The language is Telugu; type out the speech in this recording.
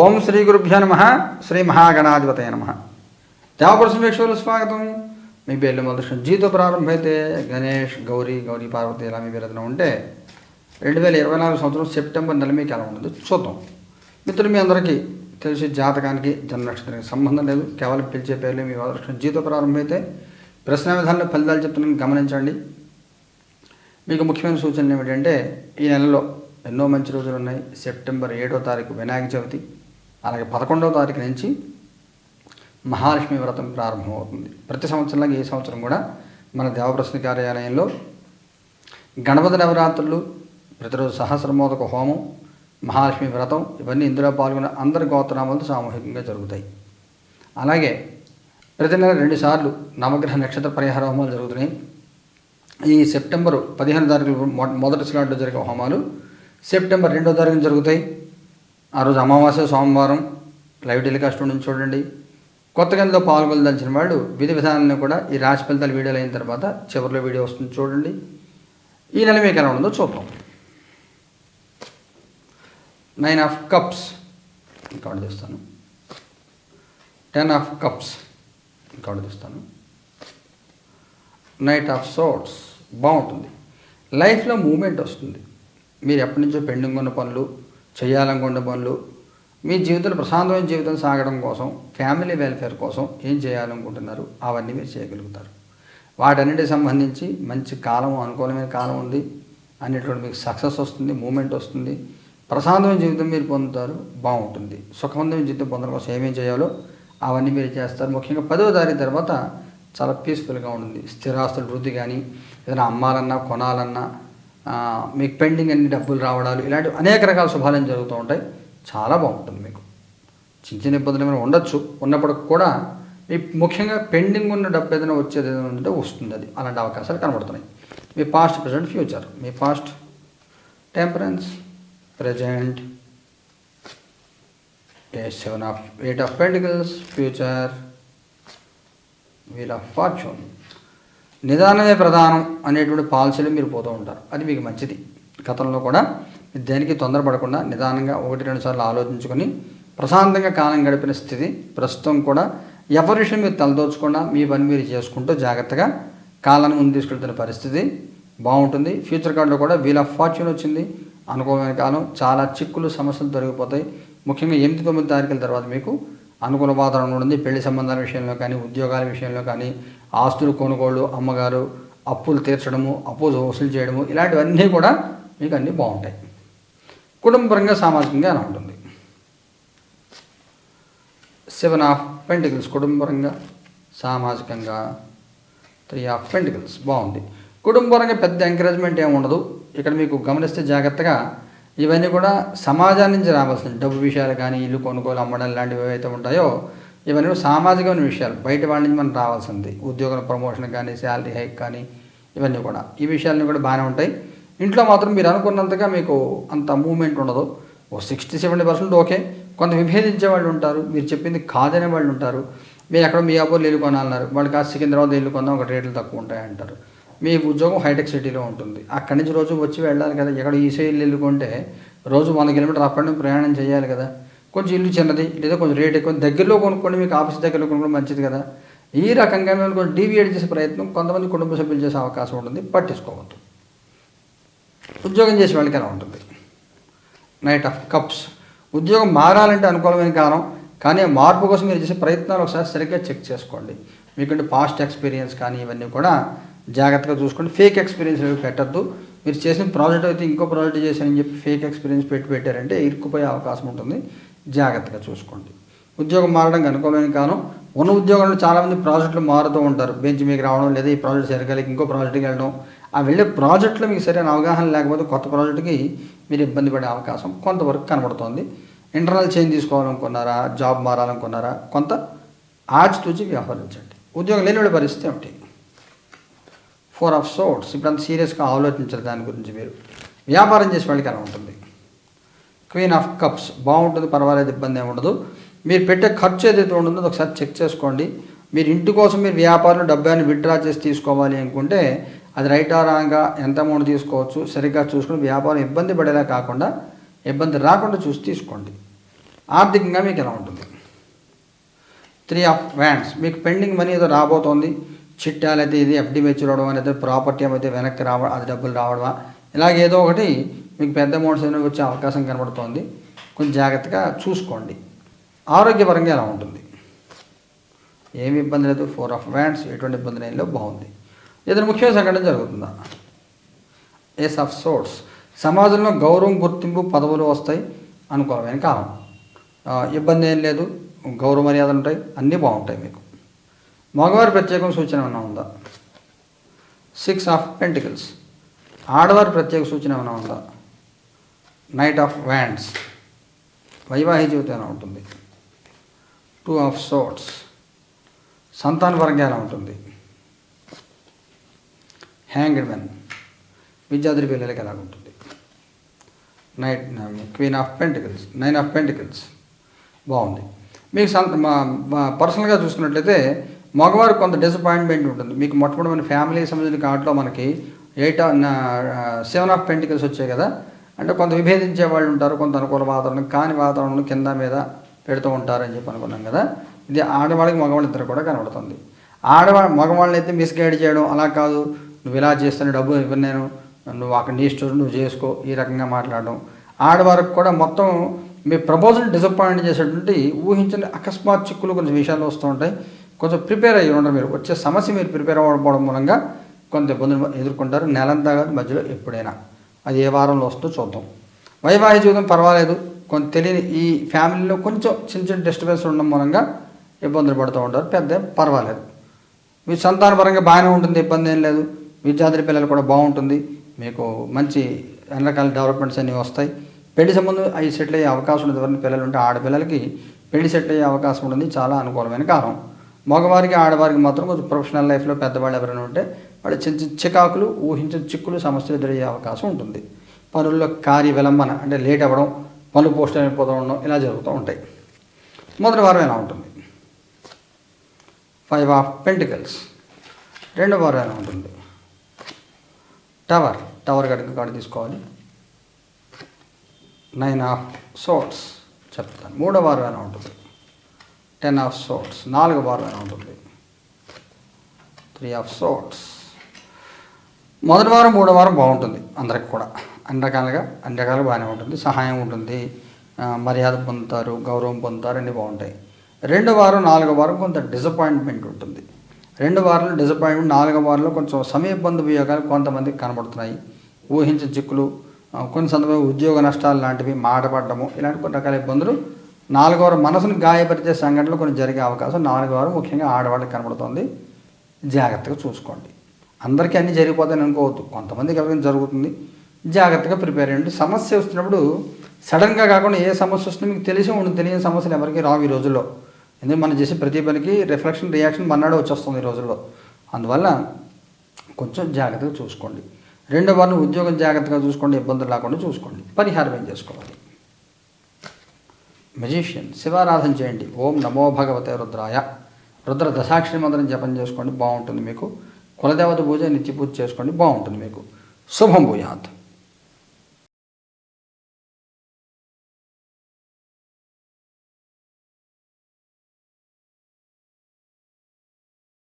ఓం శ్రీ గురుభ్య నమ శ్రీ మహాగణాధిపతయ నమ. దేవపురుషమేశ్వరు స్వాగతం. మీ పేర్లు మొదటి జీతో ప్రారంభమైతే గణేష్ గౌరీ గౌరీ పార్వతి ఇలా మీ పేరు ఉంటే రెండు వేల ఇరవై నాలుగు సంవత్సరం సెప్టెంబర్ నెల మీకు ఎలా ఉండదు చూద్దాం. మిత్రులు మీ అందరికీ తెలిసి జాతకానికి జన్మ నక్షత్రానికి సంబంధం లేదు. కేవలం పిలిచే పేర్లు మీ మొదటి జీతో ప్రారంభమైతే ప్రశ్న విధానంలో ఫలితాలు చెప్తున్నాను గమనించండి. మీకు ముఖ్యమైన సూచనలు ఏమిటంటే ఈ నెలలో ఎన్నో మంచి రోజులు ఉన్నాయి. సెప్టెంబర్ ఏడో తారీఖు వినాయక చవితి. అలాగే పదకొండవ తారీఖు నుంచి మహాలక్ష్మి వ్రతం ప్రారంభమవుతుంది. ప్రతి సంవత్సరంలాగా ఈ సంవత్సరం కూడా మన దేవప్రశ్న కార్యాలయంలో గణపతి నవరాత్రులు ప్రతిరోజు సహస్రమోదక హోమం మహాలక్ష్మి వ్రతం ఇవన్నీ ఇందులో పాల్గొన్న అందరి గోత్రనామాలతో సామూహికంగా జరుగుతాయి. అలాగే ప్రతి నెల రెండుసార్లు నవగ్రహ నక్షత్ర పరిహార హోమాలు జరుగుతున్నాయి. ఈ సెప్టెంబరు పదిహేను తారీఖు మొ- మొదటి స్లాట్లో జరిగే హోమాలు సెప్టెంబర్ రెండో తారీఖున జరుగుతాయి. ఆ రోజు అమావాస్య సోమవారం లైవ్ టెలికాస్ట్ ఉండి చూడండి. కొత్తగా ఇందులో పాల్గొనదలిచిన వాళ్ళు విధి విధానాన్ని కూడా ఈ రాశి ఫలితాలు వీడియోలు అయిన తర్వాత చివరిలో వీడియో వస్తుంది చూడండి. ఈ నెల మీకు ఎలా ఉందో చూద్దాం. నైన్ ఆఫ్ కప్స్ ఇంకోటి చేస్తాను టెన్ ఆఫ్ కప్స్ ఇంకోటి తీస్తాను. నైట్ ఆఫ్ సోట్స్ బాగుంటుంది. లైఫ్లో మూమెంట్ వస్తుంది. మీరు ఎప్పటి నుంచో పెండింగ్ ఉన్న పనులు చేయాలనుకున్న పనులు మీ జీవితంలో ప్రశాంతమైన జీవితం సాగడం కోసం ఫ్యామిలీ వెల్ఫేర్ కోసం ఏం చేయాలనుకుంటున్నారు అవన్నీ మీరు చేయగలుగుతారు. వాటన్నిటికి సంబంధించి మంచి కాలం అనుకూలమైన కాలం ఉంది అన్నిటువంటి మీకు సక్సెస్ వస్తుంది మూమెంట్ వస్తుంది. ప్రశాంతమైన జీవితం మీరు పొందుతారు బాగుంటుంది. సుఖవంతమైన జీవితం పొందడం కోసం ఏమేం చేయాలో అవన్నీ మీరు చేస్తారు. ముఖ్యంగా పదవ తారీఖు తర్వాత చాలా పీస్ఫుల్గా ఉంటుంది. స్థిరాస్తుల వృద్ధి కానీ ఏదైనా అమ్మాలన్నా కొనాలన్నా మీకు పెండింగ్ అన్ని డబ్బులు రావడాలు ఇలాంటి అనేక రకాల శుభాలను జరుగుతూ ఉంటాయి. చాలా బాగుంటుంది మీకు. చిన్న చిన్న ఇబ్బందులు ఏమైనా ఉండొచ్చు. ఉన్నప్పటికి కూడా మీ ముఖ్యంగా పెండింగ్ ఉన్న డబ్బు ఏదైనా వచ్చేది ఏదైనా ఉంటే వస్తుంది అది. అలాంటి అవకాశాలు కనబడుతున్నాయి. మీ past present future. Me past temperance present seven of eight of pentacles future wheel of fortune. నిదానమే ప్రధానం అనేటువంటి పాలసీలు మీరు పోతూ ఉంటారు. అది మీకు మంచిది. గతంలో కూడా దేనికి తొందరపడకుండా నిదానంగా ఒకటి రెండు సార్లు ఆలోచించుకొని ప్రశాంతంగా కాలం గడిపిన స్థితి ప్రస్తుతం కూడా ఎవరి విషయం మీరు తలదోచకుండా మీ పని మీరు చేసుకుంటూ జాగ్రత్తగా కాలాన్ని ముందు తీసుకెళ్తున్న పరిస్థితి బాగుంటుంది. ఫ్యూచర్ కార్డులో కూడా వీల్ ఆఫ్ ఫార్చ్యూన్ వచ్చింది. అనుకోమైన కాలం చాలా చిక్కులు సమస్యలు దొరికిపోతాయి ముఖ్యంగా ఎనిమిది తొమ్మిది తారీఖుల తర్వాత మీకు అనుకూల వాతావరణం ఉంటుంది పెళ్ళి సంబంధాల విషయంలో కానీ ఉద్యోగాల విషయంలో కానీ ఆస్తులు కొనుగోళ్ళు అమ్మగారు అప్పులు తీర్చడము అప్పు వసూలు చేయడము ఇలాంటివన్నీ కూడా మీకు అన్నీ బాగుంటాయి. కుటుంబపరంగా సామాజికంగా అలా ఉంటుంది. సెవెన్ ఆఫ్ పెంటికల్స్ కుటుంబపరంగా సామాజికంగా త్రీ ఆఫ్ పెంటికల్స్ బాగుంది. కుటుంబపరంగా పెద్ద ఎంకరేజ్మెంట్ ఏమి ఉండదు ఇక్కడ మీకు గమనిస్తే జాగ్రత్తగా ఇవన్నీ కూడా సమాజాన్ని నుంచి రావాల్సిన డబ్బు విషయాలు కానీ ఇల్లు కొనుగోలు అమ్మడం లాంటివి ఏవైతే ఉంటాయో ఇవన్నీ కూడా సామాజికమైన విషయాలు. బయట వాళ్ళ నుంచి మనం రావాల్సింది. ఉద్యోగం ప్రమోషన్ కానీ శాలరీ హైక్ కానీ ఇవన్నీ కూడా. ఈ విషయాలన్నీ కూడా బాగానే ఉంటాయి. ఇంట్లో మాత్రం మీరు అనుకున్నంతగా మీకు అంత మూమెంట్ ఉండదు. ఓ సిక్స్టీ సెవెంటీ పర్సెంట్ ఓకే. కొంత విభేదించే వాళ్ళు ఉంటారు. మీరు చెప్పింది కాదనే వాళ్ళు ఉంటారు. మీరు ఎక్కడ మీ అబ్బోళ్ళు ఇల్లు కొనాలన్నారు. వాళ్ళు కాస్త సికింద్రాబాద్ ఇల్లు కొందాం ఒక రేట్లు తక్కువ ఉంటాయి అంటారు మీ ఉద్యోగం హైటెక్ సిటీలో ఉంటుంది. అక్కడి నుంచి రోజు వచ్చి వెళ్ళాలి కదా. ఎక్కడ ఈ సైడ్ వెళ్ళుకుంటే రోజు వంద కిలోమీటర్ అప్ అండ్ ప్రయాణం చేయాలి కదా. కొంచెం ఇల్లు చిన్నది లేదా కొంచెం రేట్ ఎక్కువ. దగ్గరలో కొనుక్కోండి మీకు ఆఫీస్ దగ్గరలో కొనుక్కోవడం మంచిది కదా. ఈ రకంగా మేము కొంచెం డీవియేట్ చేసే ప్రయత్నం కొంతమంది కుటుంబ సభ్యులు చేసే అవకాశం ఉంటుంది. పట్టించుకోవద్దు. ఉద్యోగం చేసే వాళ్ళకి ఎలా ఉంటుంది? నైట్ ఆఫ్ కప్స్ ఉద్యోగం మారాలంటే అనుకూలమైన కాలం కానీ మార్పు కోసం మీరు చేసే ప్రయత్నాలు ఒకసారి సరిగ్గా చెక్ చేసుకోండి. మీకంటే పాస్ట్ ఎక్స్పీరియన్స్ కానీ ఇవన్నీ కూడా జాగ్రత్తగా చూసుకోండి. ఫేక్ ఎక్స్పీరియన్స్ పెట్టద్దు. మీరు చేసిన ప్రాజెక్ట్ అయితే ఇంకో ప్రాజెక్ట్ చేశానని చెప్పి ఫేక్ ఎక్స్పీరియన్స్ పెట్టి పెట్టారంటే ఇరుక్కుపోయే అవకాశం ఉంటుంది. జాగ్రత్తగా చూసుకోండి. ఉద్యోగం మారడానికి అనుకూలమైన కాలం ఉన్న ఉద్యోగంలో చాలామంది ప్రాజెక్టులు మారుతూ ఉంటారు. బెంచ్ మీకు రావడం లేదా ఈ ప్రాజెక్ట్ సరిగ్గా ఇంకో ప్రాజెక్ట్కి వెళ్ళడం. ఆ వెళ్ళే ప్రాజెక్టులో మీకు సరైన అవగాహన లేకపోతే కొత్త ప్రాజెక్టుకి మీరు ఇబ్బంది పడే అవకాశం కొంతవరకు కనబడుతోంది. ఇంటర్నల్ చేంజ్ తీసుకోవాలనుకున్నారా? జాబ్ మారాలనుకున్నారా? కొంత ఆచితూచి వ్యవహరించండి. ఉద్యోగం లేని వాళ్ళ పరిస్థితి ఏమిటి? ఫోర్ ఆఫ్ సోట్స్ ఇప్పుడు అంత సీరియస్గా ఆలోచించారు దాని గురించి మీరు. వ్యాపారం చేసే వాళ్ళకి ఎలా ఉంటుంది. Queen of cups. బాగుంటుంది పర్వాలేదు ఇబ్బంది ఏమి ఉండదు. మీరు పెట్టే ఖర్చు ఏదైతే ఉంటుందో ఒకసారి చెక్ చేసుకోండి. మీరు ఇంటి కోసం మీరు వ్యాపారంలో డబ్బాన్ని విత్డ్రా చేసి తీసుకోవాలి అనుకుంటే అది రైట్ రాగా ఎంత అమౌంట్ తీసుకోవచ్చు సరిగ్గా చూసుకుని వ్యాపారం ఇబ్బంది పడేలా కాకుండా ఇబ్బంది రాకుండా చూసి తీసుకోండి. ఆర్థికంగా మీకు ఎలా ఉంటుంది? Three of wands. మీకు పెండింగ్ మనీ ఏదో రాబోతోంది. చిట్టాలైతే ఇది ఎఫ్డి మెచ్యూర్ అవడం అనేది ప్రాపర్టీ ఏమైతే వెనక్కి రావడం అది డబ్బులు రావడమా? ఇలాగ ఏదో ఒకటి మీకు పెద్ద అమౌంట్స్ ఏమైనా వచ్చే అవకాశం కనబడుతోంది. కొంచెం జాగ్రత్తగా చూసుకోండి. ఆరోగ్యపరంగా ఎలా ఉంటుంది? ఏమి ఇబ్బంది లేదు. ఫోర్ ఆఫ్ వ్యాండ్స్ ఎటువంటి ఇబ్బంది లేనిలో బాగుంది. ఏదైనా ముఖ్యమైన సంఘటన జరుగుతుందా? ఏస్ ఆఫ్ సోర్స్ సమాజంలో గౌరవం గుర్తింపు పదవులు వస్తాయి అనుకూలమైన కాలం ఇబ్బంది ఏం లేదు. గౌరవ మర్యాదలు ఉంటాయి. అన్నీ బాగుంటాయి మీకు. మగవారి ప్రత్యేకం సూచన ఏమైనా ఉందా? సిక్స్ ఆఫ్ పెంటికల్స్ ఆడవారి ప్రత్యేక సూచన ఏమైనా ఉందా? నైట్ ఆఫ్ వ్యాండ్స్ వైవాహిక జీవితం ఎలా ఉంటుంది? టూ ఆఫ్ సోట్స్ సంతాన పరంగా ఎలా ఉంటుంది? హ్యాంగ్డ్ మెన్ విద్యార్థి పిల్లలకి ఎలా ఉంటుంది? Knight queen of pentacles nine of pentacles బాగుంది. మీకు సంత మా మా పర్సనల్గా చూసుకున్నట్లయితే మగవారికి కొంత డిసప్పాయింట్మెంట్ ఉంటుంది. మీకు మొట్టమొదటి మన ఫ్యామిలీ సంబంధించిన కార్డులో మనకి ఎయిట్ సెవెన్ ఆఫ్ పెంటికల్స్ వచ్చాయి కదా. అంటే కొంత విభేదించే వాళ్ళు ఉంటారు కొంత అనుకూల వాతావరణం కాని వాతావరణం కింద మీద పెడుతూ ఉంటారని చెప్పి అనుకున్నాం కదా. ఇది ఆడవాళ్ళకి మగవాళ్ళు ఇద్దరు కూడా కనబడుతుంది. ఆడవాళ్ళ మగవాళ్ళని అయితే మిస్గైడ్ చేయడం అలా కాదు. నువ్వు ఇలా చేస్తాను డబ్బు ఇవ్వను నేను. నువ్వు అక్కడ నీ ఇష్టం నువ్వు చేసుకో ఈ రకంగా మాట్లాడడం. ఆడవారికి కూడా మొత్తం మీ ప్రపోజల్ డిసప్పాయింట్ చేసేటువంటి ఊహించని అకస్మాత్ చిక్కులు కొంచెం విషయాలు వస్తూ ఉంటాయి. కొంచెం ప్రిపేర్ అయ్యి ఉండరు మీరు. వచ్చే సమస్య మీరు ప్రిపేర్ అవ్వడం మూలంగా కొంత ఇబ్బందులు ఎదుర్కొంటారు. నెలంతా కాదు మధ్యలో ఎప్పుడైనా. అది ఏ వారంలో వస్తుందో చూద్దాం. వైవాహిక జీవితం పర్వాలేదు. కొంత తెలియని ఈ ఫ్యామిలీలో కొంచెం చిన్న చిన్న డిస్టర్బెన్స్ ఉండడం మూలంగా ఇబ్బందులు పడుతూ ఉంటారు. పెద్ద పర్వాలేదు. మీ సంతాన పరంగా బాగానే ఉంటుంది. ఇబ్బంది ఏం లేదు. విద్యార్థి పిల్లలు కూడా బాగుంటుంది. మీకు మంచి అన్ని రకాల డెవలప్మెంట్స్ అన్నీ వస్తాయి. పెళ్ళి సంబంధం అవి సెటిల్ అయ్యే అవకాశం ఉంటుంది ఎవరిని పిల్లలు ఉంటే ఆడపిల్లలకి పెళ్ళి సెటిల్ అయ్యే అవకాశం ఉంటుంది చాలా అనుకూలమైన కాలం. మగవారికి ఆడవారికి మాత్రం కొంచెం ప్రొఫెషనల్ లైఫ్లో పెద్దవాళ్ళు ఎవరైనా ఉంటే వాళ్ళు చిన్న చిన్న చికాకులు ఊహించిన చిక్కులు సమస్యలు ఎదురయ్యే అవకాశం ఉంటుంది. పనుల్లో కార్య విలంబన అంటే లేట్ అవ్వడం పనులు పోస్ట్ అయిపోతూ ఉండడం ఇలా జరుగుతూ ఉంటాయి. మొదటి వారం ఎలా ఉంటుంది? ఫైవ్ ఆఫ్ పెంటికల్స్ రెండో వారం ఎలా ఉంటుంది? టవర్ టవర్ కనుక కాడ తీసుకోవాలి. నైన్ ఆఫ్ సోట్స్ చెప్తాను. మూడో వారం ఎలా ఉంటుంది? టెన్ ఆఫ్ సోట్స్ నాలుగు వారం ఉంటుంది? త్రీ ఆఫ్ సోట్స్ మొదటి వారం మూడో వారం బాగుంటుంది అందరికి కూడా. అన్ని రకాలుగా అన్ని రకాలుగా బాగానే ఉంటుంది. సహాయం ఉంటుంది. మర్యాద పొందుతారు గౌరవం పొందుతారు అన్నీ బాగుంటాయి. రెండో వారం నాలుగో వారం కొంత డిసప్పాయింట్మెంట్ ఉంటుంది. రెండు వారాలు డిసప్పాయింట్మెంట్ నాలుగో వారంలో కొంచెం సమయబంధు వియోగాలు కొంతమందికి కనబడుతున్నాయి. ఊహించిన చిక్కులు కొన్ని సందర్భంలో ఉద్యోగ నష్టాలు లాంటివి మాటపడము ఇలాంటి కొన్ని రకాల ఇబ్బందులు నాలుగవారు మనసును గాయపరిచే సంఘటనలు కొన్ని జరిగే అవకాశం నాలుగో వారం ముఖ్యంగా ఆడవాళ్ళకి కనబడుతోంది. జాగ్రత్తగా చూసుకోండి. అందరికీ అన్నీ జరిగిపోతాయని అనుకోవద్దు. కొంతమందికి ఎవరికైనా జరుగుతుంది. జాగ్రత్తగా ప్రిపేర్ అయ్యండి. సమస్య వస్తున్నప్పుడు సడన్గా కాకుండా ఏ సమస్య వస్తుందో మీకు తెలిసి ఉండదు తెలియని సమస్యలు ఎవరికి రావు ఈ రోజుల్లో. ఎందుకంటే మనం చేసే ప్రతి పనికి రిఫ్లెక్షన్ రియాక్షన్ మన్నాడే వచ్చేస్తుంది ఈ రోజుల్లో. అందువల్ల కొంచెం జాగ్రత్తగా చూసుకోండి. రెండో వారిని ఉద్యోగం జాగ్రత్తగా చూసుకోండి. ఇబ్బందులు లేకుండా చూసుకోండి. పరిహారం ఏం చేసుకోవాలి? మెజీషియన్ శివారాధన చేయండి ఓం నమో భగవతే రుద్రాయ రుద్ర దశాక్షరి మంత్రం జపం చేసుకోండి బాగుంటుంది మీకు కులదేవత పూజ నిత్య పూజ చేసుకోండి బాగుంటుంది మీకు శుభం భూయాత్